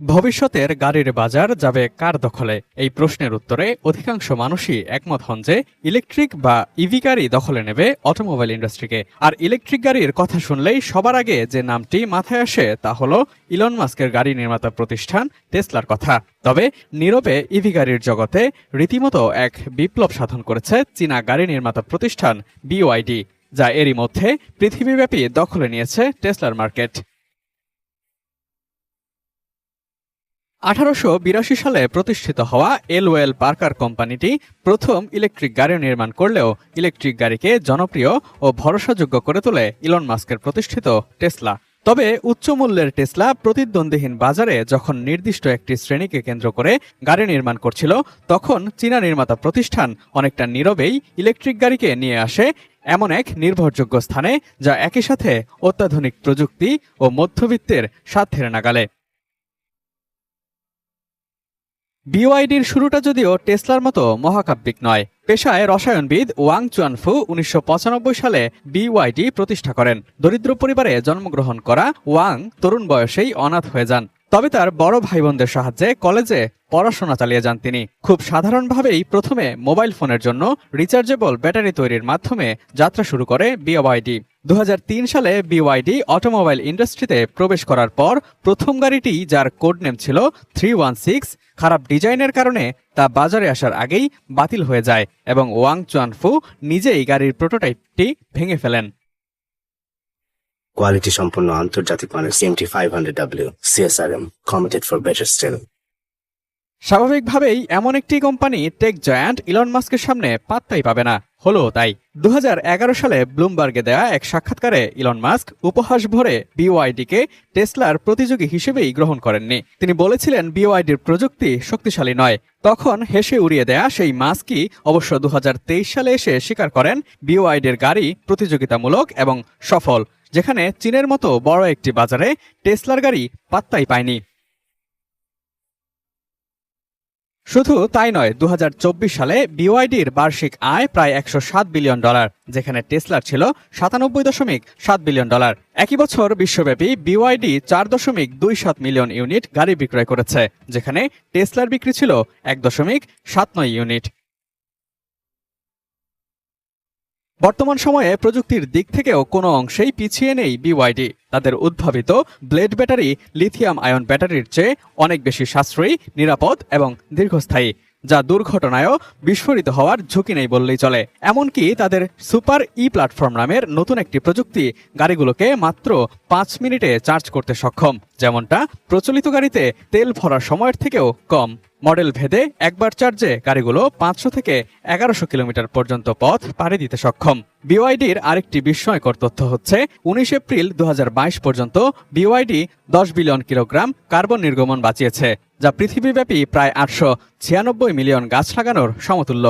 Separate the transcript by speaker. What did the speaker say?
Speaker 1: ভবিষ্যতের গাড়ির বাজার যাবে কার দখলে? এই প্রশ্নের উত্তরে অধিকাংশ মানুষই একমত হন যে ইলেকট্রিক বা ইভি গাড়ি দখলে নেবে অটোমোবাইল ইন্ডাস্ট্রিকে। আর ইলেকট্রিক গাড়ির কথা শুনলেই সবার আগে যে নামটি মাথায় আসে তা হলো ইলন মাস্কের গাড়ি নির্মাতা প্রতিষ্ঠান টেসলার কথা। তবে নীরবে ইভি গাড়ির জগতে রীতিমতো এক বিপ্লব সাধন করেছে চীনা গাড়ি নির্মাতা প্রতিষ্ঠান বিওআইডি যা এরই মধ্যে পৃথিবীব্যাপী দখলে নিয়েছে টেসলার মার্কেট। আঠারোশো বিরাশি সালে প্রতিষ্ঠিত হওয়া এলওয়েল পার্কার কোম্পানিটি প্রথম ইলেকট্রিক গাড়ি নির্মাণ করলেও ইলেকট্রিক গাড়িকে জনপ্রিয় ও ভরসাযোগ্য করে তোলে ইলন মাস্কের প্রতিষ্ঠিত টেসলা। তবে উচ্চ মূল্যের টেসলা প্রতিদ্বন্দ্বীহীন বাজারে যখন নির্দিষ্ট একটি শ্রেণীকে কেন্দ্র করে গাড়ি নির্মাণ করছিল, তখন চীনা নির্মাতা প্রতিষ্ঠান অনেকটা নীরবেই ইলেকট্রিক গাড়িকে নিয়ে আসে এমন এক নির্ভরযোগ্য স্থানে যা একই সাথে অত্যাধুনিক প্রযুক্তি ও মধ্যবিত্তের সাধ্যের নাগালে। বিওআইডির শুরুটা যদিও টেসলার মতো মহাকাব্যিক নয়, পেশায় রসায়নবিদ ওয়াং চুয়ানফু উনিশশো পঁচানব্বই সালে বিওয়াইডি প্রতিষ্ঠা করেন। দরিদ্র পরিবারে জন্মগ্রহণ করা ওয়াং তরুণ বয়সেই অনাথ হয়ে যান। তবে তার বড় ভাই বোনদের সাহায্যে কলেজে পড়াশোনা চালিয়ে যান তিনি। খুব সাধারণভাবেই প্রথমে মোবাইল ফোনের জন্য রিচার্জেবল ব্যাটারি তৈরির মাধ্যমে যাত্রা শুরু করে বিওয়াইডি। দু হাজার তিন সালে বিওয়াইডি অটোমোবাইল ইন্ডাস্ট্রিতে প্রবেশ করার পর প্রথম গাড়িটি যার কোড নেম ছিল থ্রি ওয়ান সিক্স, খারাপ ডিজাইনের কারণে তা বাজারে আসার আগেই বাতিল হয়ে যায় এবং ওয়াং চুয়ানফু নিজেই গাড়ির প্রোটোটাইপটি ভেঙে ফেলেন।
Speaker 2: কোয়ালিটি সম্পন্ন আন্তর্জাতিক মানের CMT five hundred W CSRM committed for better steel
Speaker 1: স্বাভাবিকভাবেই এমন একটি কোম্পানি টেক জায়ান্ট ইলন মাস্কের সামনে পাত্তাই পাবে না। হলো তাই। দু সালে ব্লুমবার্গে দেয়া এক সাক্ষাৎকারে ইলন মাস্ক উপহাস ভরে বিওআইডিকে টেসলার প্রতিযোগী হিসেবেই গ্রহণ করেননি। তিনি বলেছিলেন বিওআইডির প্রযুক্তি শক্তিশালী নয়। তখন হেসে উড়িয়ে দেয়া সেই মাস্কই অবশ্য দু হাজার তেইশ সালে এসে স্বীকার করেন বিওআইডির গাড়ি প্রতিযোগিতামূলক এবং সফল। যেখানে চীনের মতো বড় একটি বাজারে টেসলার গাড়ি পাত্তাই পায়নি। শুধু তাই নয় দু সালে বিওয়াইডির বার্ষিক আয় প্রায় একশো সাত বিলিয়ন ডলার, যেখানে টেসলার ছিল সাতানব্বই দশমিক সাত বিলিয়ন ডলার। একই বছর বিশ্বব্যাপী বিওয়াইডি চার দশমিক দুই সাত মিলিয়ন ইউনিট গাড়ি বিক্রয় করেছে, যেখানে টেসলার বিক্রি ছিল এক দশমিক সাত নয় ইউনিট। বর্তমান সময়ে প্রযুক্তির দিক থেকেও কোনো অংশেই পিছিয়ে নেই বিওয়াইডি তাদের উদ্ভাবিত ব্লেড ব্যাটারি, লিথিয়াম আয়ন ব্যাটারির চেয়ে অনেক বেশি সাশ্রয়ী, নিরাপদ এবং দীর্ঘস্থায়ী। যা দুর্ঘটনায়ও বিস্ফোরিত হওয়ার ঝুঁকি নেই বললেই চলে। এমনকি তাদের সুপার ই প্ল্যাটফর্ম নামের নতুন একটি প্রযুক্তি গাড়িগুলোকে মাত্র পাঁচ মিনিটে চার্জ করতে সক্ষম। যেমনটা প্রচলিত গাড়িতে তেল ভরার সময়ের থেকেও কম। মডেল ভেদে একবার চার্জে গাড়িগুলো পাঁচশো থেকে এগারোশো কিলোমিটার পর্যন্ত পথ পাড়ি দিতে সক্ষম। বিওয়াইডির আরেকটি বিস্ময়কর তথ্য হচ্ছে, উনিশ এপ্রিল দু হাজার বাইশ পর্যন্ত বিওয়াইডি দশ বিলিয়ন কিলোগ্রাম কার্বন নির্গমন বাঁচিয়েছে। যা পৃথিবীব্যাপী প্রায় আটশো ছিয়ানব্বই মিলিয়ন গাছ লাগানোর সমতুল্য।